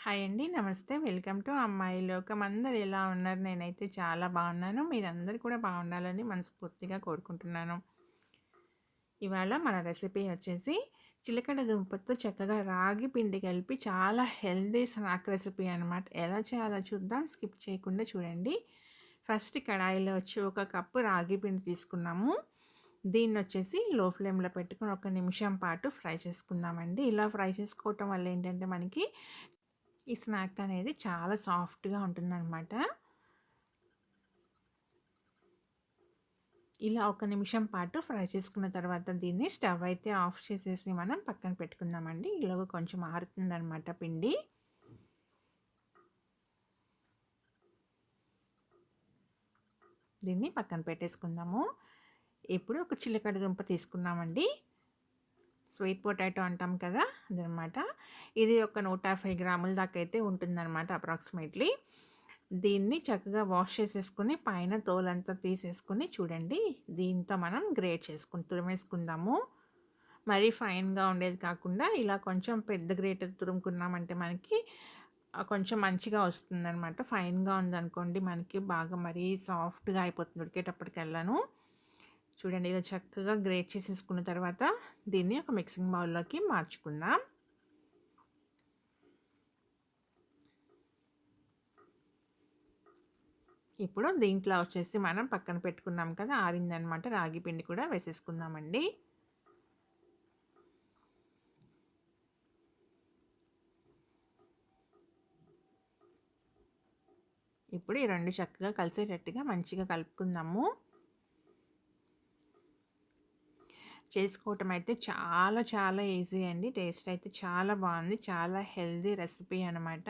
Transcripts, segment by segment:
Hi అండి. నమస్తే. Welcome to అమ్మాయి లోకం. అందరు ఎలా ఉన్నారు? నేనైతే చాలా బాగున్నాను. మీరందరూ కూడా బాగుండాలని మనస్ఫూర్తిగా కోరుకుంటున్నాను. ఇవాళ మన రెసిపీ వచ్చేసి చిలకడ దుంపతో చక్కగా రాగి పిండి కలిపి చాలా హెల్దీ స్నాక్ రెసిపీ అనమాట ఎలా చేయాలో చూద్దాం. స్కిప్ చేయకుండా చూడండి. ఫస్ట్ కడాయిలో వచ్చి ఒక కప్పు రాగి పిండి తీసుకున్నాము. దీన్ని వచ్చేసి లో ఫ్లేమ్లో పెట్టుకుని ఒక నిమిషం పాటు ఫ్రై చేసుకుందామండి. ఇలా ఫ్రై చేసుకోవటం వల్ల ఏంటంటే మనకి ఈ స్నాక్ అనేది చాలా సాఫ్ట్గా ఉంటుందన్నమాట. ఇలా ఒక నిమిషం పాటు ఫ్రై చేసుకున్న తర్వాత దీన్ని స్టవ్ అయితే ఆఫ్ చేసేసి మనం పక్కన పెట్టుకుందామండి. ఇలాగ కొంచెం ఆరుతుందనమాట పిండి. దీన్ని పక్కన పెట్టేసుకుందాము. ఇప్పుడు ఒక చిల్లకడ దుంప తీసుకున్నామండి. స్వీట్ పొటాటో అంటాం కదా అదనమాట. ఇది ఒక నూట యాభై గ్రాముల దాకా అయితే ఉంటుందన్నమాట అప్రాక్సిమేట్లీ. దీన్ని చక్కగా వాష్ చేసేసుకుని పైన తోలంతా తీసేసుకుని చూడండి. దీంతో మనం గ్రేట్ చేసుకుని తురిమేసుకుందాము. మరీ ఫైన్గా ఉండేది కాకుండా ఇలా కొంచెం పెద్ద గ్రేటర్ తురుముకున్నామంటే మనకి కొంచెం మంచిగా వస్తుందన్నమాట ఫైన్గా ఉందనుకోండి మనకి బాగా మరీ సాఫ్ట్గా అయిపోతుంది ఉడికేటప్పటికెళ్ళాను చూడండి ఇలా చక్కగా గ్రేట్ చేసేసుకున్న తర్వాత దీన్ని ఒక మిక్సింగ్ బౌల్లోకి మార్చుకుందాం. ఇప్పుడు దీంట్లో వచ్చేసి మనం పక్కన పెట్టుకున్నాం కదా ఆరిందనమాట. రాగి పిండి కూడా వేసేసుకుందామండి. ఇప్పుడు ఈ రెండు చక్కగా కలిసేటట్టుగా మంచిగా కలుపుకుందాము. చేసుకోవటం అయితే చాలా చాలా ఈజీ అండి. టేస్ట్ అయితే చాలా బాగుంది చాలా హెల్దీ రెసిపీ అనమాట.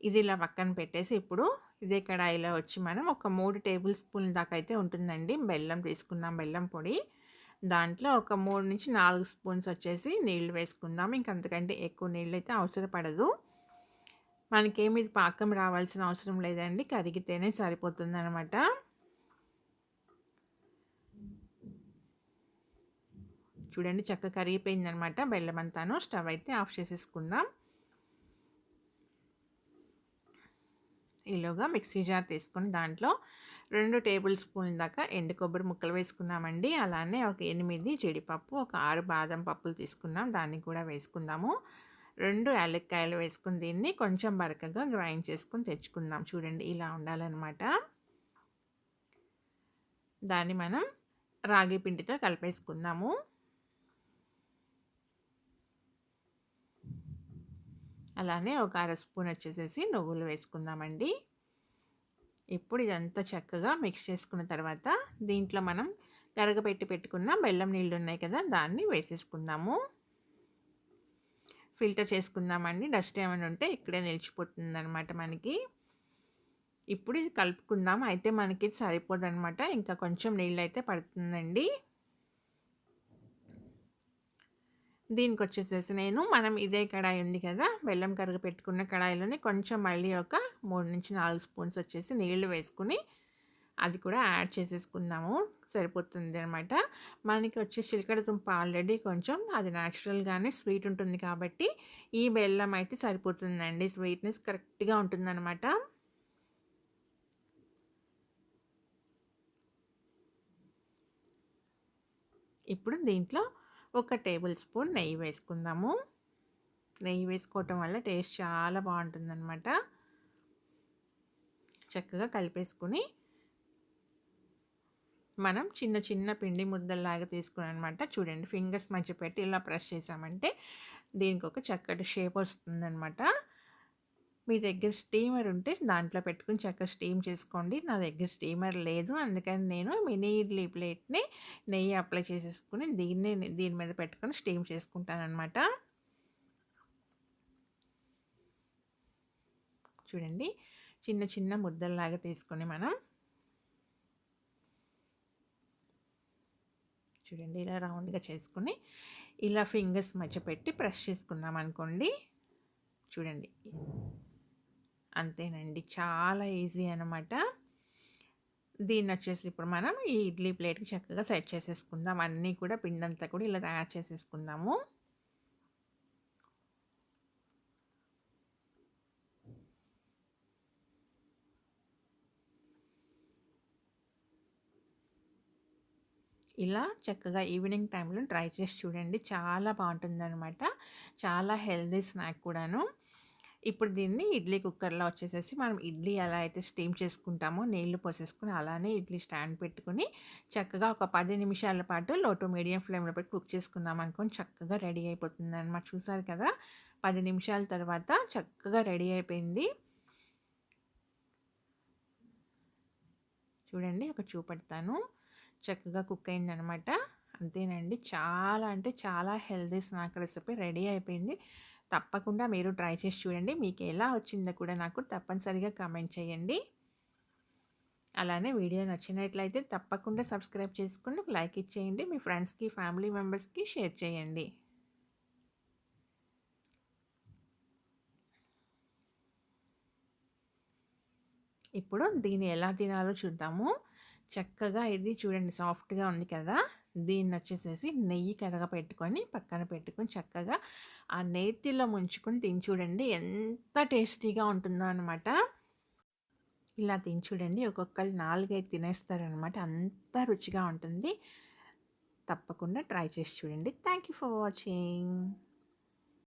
ఇది ఇలా పక్కన పెట్టేసి ఇప్పుడు ఇదే కడాయిలో వచ్చి మనం ఒక మూడు టేబుల్ స్పూన్ దాకా అయితే ఉంటుందండి. బెల్లం తీసుకుందాం బెల్లం పొడి. దాంట్లో ఒక మూడు నుంచి నాలుగు స్పూన్స్ వచ్చేసి నీళ్ళు వేసుకుందాం. ఇంకంతకంటే ఎక్కువ నీళ్ళు అయితే అవసరపడదు మనకేమి పాకం రావాల్సిన అవసరం లేదండి. కరిగితేనే సరిపోతుంది చూడండి చక్క కరిగిపోయిందనమాట బెల్లం అంతాను. స్టవ్ అయితే ఆఫ్ చేసేసుకుందాం. ఈలోగా మిక్సీ జార్ తీసుకొని దాంట్లో రెండు టేబుల్ స్పూన్ దాకా ఎండు కొబ్బరి ముక్కలు వేసుకున్నామండి అలానే ఒక ఎనిమిది జీడిపప్పు ఒక ఆరు బాదం పప్పులు తీసుకున్నాం. దాన్ని కూడా వేసుకుందాము. రెండు యాలక్కాయలు వేసుకుని దీన్ని కొంచెం బరకగా గ్రైండ్ చేసుకుని తెచ్చుకుందాం. చూడండి ఇలా ఉండాలన్నమాట. దాన్ని మనం రాగి పిండితో కలిపేసుకుందాము. అలానే ఒక అర స్పూన్ వచ్చేసేసి నువ్వులు వేసుకుందామండి. ఇప్పుడు ఇదంతా చక్కగా మిక్స్ చేసుకున్న తర్వాత దీంట్లో మనం కరగపెట్టి పెట్టుకున్న బెల్లం నీళ్ళు ఉన్నాయి కదా దాన్ని వేసేసుకుందాము. ఫిల్టర్ చేసుకుందామండి. డస్ట్ ఏమైనా ఉంటే ఇక్కడే నిలిచిపోతుందన్నమాట మనకి. ఇప్పుడు ఇది కలుపుకుందాం. అయితే మనకి సరిపోదనమాట ఇంకా కొంచెం నీళ్ళు అయితే పడుతుందండి. దీనికి వచ్చేసేసి నేను మనం ఇదే కడాయి ఉంది కదా బెల్లం కరగ పెట్టుకున్న కడాయిలోనే కొంచెం మళ్ళీ ఒక మూడు నుంచి నాలుగు స్పూన్స్ వచ్చేసి నీళ్ళు వేసుకుని అది కూడా యాడ్ చేసేసుకుందాము సరిపోతుంది అనమాట మనకి వచ్చే చిలకడ దుంప ఆల్రెడీ కొంచెం అది న్యాచురల్గానే స్వీట్ ఉంటుంది కాబట్టి ఈ బెల్లం అయితే సరిపోతుందండి స్వీట్నెస్ కరెక్ట్గా ఉంటుందన్నమాట. ఇప్పుడు దీంట్లో ఒక టేబుల్ స్పూన్ నెయ్యి వేసుకుందాము. నెయ్యి వేసుకోవటం వల్ల టేస్ట్ చాలా బాగుంటుందన్నమాట. చక్కగా కలిపేసుకుని మనం చిన్న చిన్న పిండి ముద్దల్లాగా తీసుకుని అనమాట చూడండి ఫింగర్స్ మధ్య పెట్టి ఇలా ప్రెస్ చేసామంటే దీనికి ఒక చక్కటి షేప్ వస్తుందన్నమాట. మీ దగ్గర స్టీమర్ ఉంటే దాంట్లో పెట్టుకుని చక్కగా స్టీమ్ చేసుకోండి. నా దగ్గర స్టీమర్ లేదు. అందుకని నేను మినీ ఇడ్లీ ప్లేట్ని నెయ్యి అప్లై చేసేసుకుని దీన్ని దీని మీద పెట్టుకొని స్టీమ్ చేసుకుంటాను అనమాట చూడండి. చిన్న చిన్న ముద్దల్లాగా తీసుకొని మనం చూడండి. ఇలా రౌండ్గా చేసుకుని ఇలా ఫింగర్స్ మధ్య పెట్టి ప్రెస్ చేసుకున్నాం అనుకోండి. చూడండి. అంతేనండి. చాలా ఈజీ అనమాట దీన్ని వచ్చేసి ఇప్పుడు మనం ఈ ఇడ్లీ ప్లేట్కి చక్కగా సెట్ చేసేసుకుందాం. అన్నీ కూడా పిండంతా కూడా ఇలా తయారు చేసేసుకుందాము. ఇలా చక్కగా ఈవినింగ్ టైంలో ట్రై చేసి చూడండి. చాలా బాగుంటుంది అనమాట చాలా హెల్దీ స్నాక్ కూడాను. ఇప్పుడు దీన్ని ఇడ్లీ కుక్కర్లో వచ్చేసేసి మనం ఇడ్లీ ఎలా అయితే స్టీమ్ చేసుకుంటామో నీళ్ళు పోసేసుకుని అలానే ఇడ్లీ స్టాండ్ పెట్టుకుని చక్కగా ఒక పది నిమిషాల పాటు లోటు మీడియం ఫ్లేమ్లో పెట్టి కుక్ చేసుకుందాం అనుకోని చక్కగా రెడీ అయిపోతుంది అనమాట చూసారు కదా? పది నిమిషాల తర్వాత చక్కగా రెడీ అయిపోయింది. చూడండి ఒక చూపెడతాను. చక్కగా కుక్ అయిందనమాట అంతేనండి. చాలా అంటే చాలా హెల్దీ స్నాక్ రెసిపీ రెడీ అయిపోయింది. తప్పకుండా మీరు ట్రై చేసి చూడండి. మీకు ఎలా వచ్చిందో కూడా నాకు తప్పనిసరిగా కామెంట్ చేయండి. అలానే వీడియో నచ్చినట్లయితే తప్పకుండా సబ్స్క్రైబ్ చేసుకుని లైక్ ఇచ్చేయండి. మీ ఫ్రెండ్స్కి ఫ్యామిలీ మెంబర్స్కి షేర్ చేయండి. ఇప్పుడు దీన్ని ఎలా తినాలో చూద్దాము. చక్కగా ఇది చూడండి సాఫ్ట్గా ఉంది కదా. దీన్ని వచ్చేసేసి నెయ్యి కరగ పెట్టుకొని పక్కన పెట్టుకొని చక్కగా ఆ నేతిలో ముంచుకొని తిని చూడండి. ఎంత టేస్టీగా ఉంటుందో అనమాట ఇలా తిని చూడండి. ఒక్కొక్కరు నాలుగైదు తినేస్తారనమాట అంత రుచిగా ఉంటుంది. తప్పకుండా ట్రై చేసి చూడండి. Thank you for watching.